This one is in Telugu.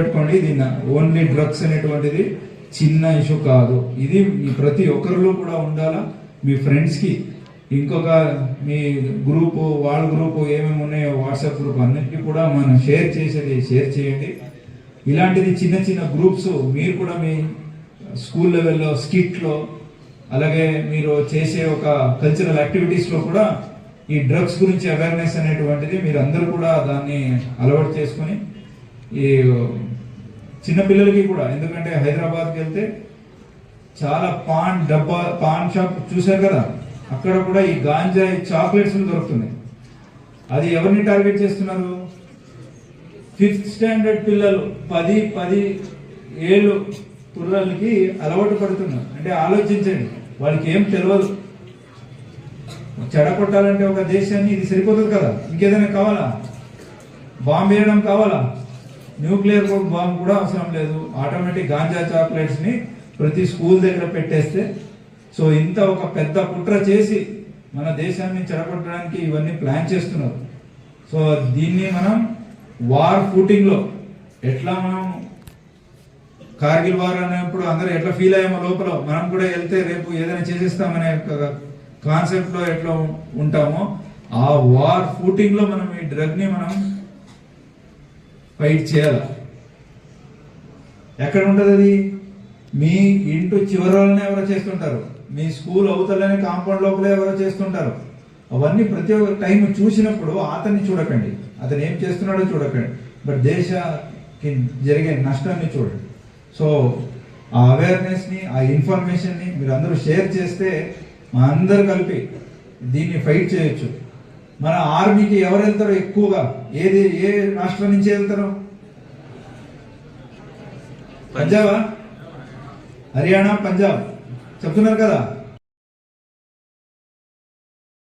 పెట్టుకోండి ఇది ఓన్లీ డ్రగ్స్ అనేటువంటిది చిన్న ఇష్యూ కాదు. ఇది మీ ప్రతి ఒక్కరిలో కూడా ఉండాలా? మీ ఫ్రెండ్స్కి ఇంకొక మీ గ్రూపు వాళ్ళ గ్రూపు ఏమేమి ఉన్నాయో వాట్సాప్ గ్రూప్ అన్నిటికీ కూడా మనం షేర్ చేసేది షేర్ చేయండి. ఇలాంటిది చిన్న చిన్న గ్రూప్స్ మీరు కూడా మీ స్కూల్ లెవెల్లో స్కిట్లో అలాగే మీరు చేసే ఒక కల్చరల్ యాక్టివిటీస్లో కూడా ఈ డ్రగ్స్ గురించి అవేర్నెస్ అనేటువంటిది మీరు అందరూ కూడా దాన్ని అలవాటు చేసుకొని ఈ చిన్నపిల్లలకి కూడా ఎందుకంటే హైదరాబాద్కి వెళ్తే చాలా పాన్ డబ్బా పాన్ షాప్ చూశారు కదా? అక్కడ కూడా ఈ గాంజా ఈ చాక్లెట్స్ దొరుకుతున్నాయి. అది ఎవరిని టార్గెట్ చేస్తున్నారు? ఫిఫ్త్ స్టాండర్డ్ పిల్లలు పది పది ఏళ్ళు పిల్లలకి అలవాటు పడుతున్నారు. అంటే ఆలోచించండి వాళ్ళకి ఏం తెలియదు చెడగొట్టాలంటే ఒక దేశాన్ని ఇది సరిపోతుంది కదా? ఇంకేదైనా కావాలా? బాంబు వేయడం కావాలా? న్యూక్లియర్ బాంబు కూడా అవసరం లేదు. ఆటోమేటిక్ గాంజా చాక్లెట్స్ని ప్రతి స్కూల్ దగ్గర పెట్టేస్తే. సో ఇంత ఒక పెద్ద కుట్ర చేసి మన దేశాన్ని చెడగొట్టడానికి ఇవన్నీ ప్లాన్ చేస్తున్నారు. సో దీన్ని మనం వార్ ఫూటింగ్లో ఎట్లా మనం కార్గిల్ వార్ అనేప్పుడు అందరూ ఎట్లా ఫీల్ అయ్యామో లోపల మనం కూడా వెళ్తే రేపు ఏదైనా చేసేస్తామనే కాన్సెప్ట్లో ఎట్లా ఉంటామో ఆ వార్ ఫూటింగ్లో మనం ఈ డ్రగ్ని మనం ఫైట్ చేయాలి. ఎక్కడ ఉంటుంది అది? మీ ఇంటి చివరలోనే ఎవరో చేస్తుంటారు. మీ స్కూల్ అవతలనే కాంపౌండ్ లోపలే ఎవరో చేస్తుంటారు. అవన్నీ ప్రతి ఒక్క టైం చూసినప్పుడు అతన్ని చూడకండి. అతను ఏం చేస్తున్నాడో చూడకండి. బట్ దేశకి జరిగే నష్టాన్ని చూడండి. సో ఆ అవేర్నెస్ని ఆ ఇన్ఫర్మేషన్ని మీరు అందరూ షేర్ చేస్తే మా అందరు కలిపి దీన్ని ఫైట్ చేయొచ్చు. మన ఆర్మీకి ఎవరు వెళ్తారో ఎక్కువగా? ఏది ఏ రాష్ట్రం నుంచి వెళ్తారు? పంజాబా? హర్యానా పంజాబ్. చెప్తున్నారు కదా?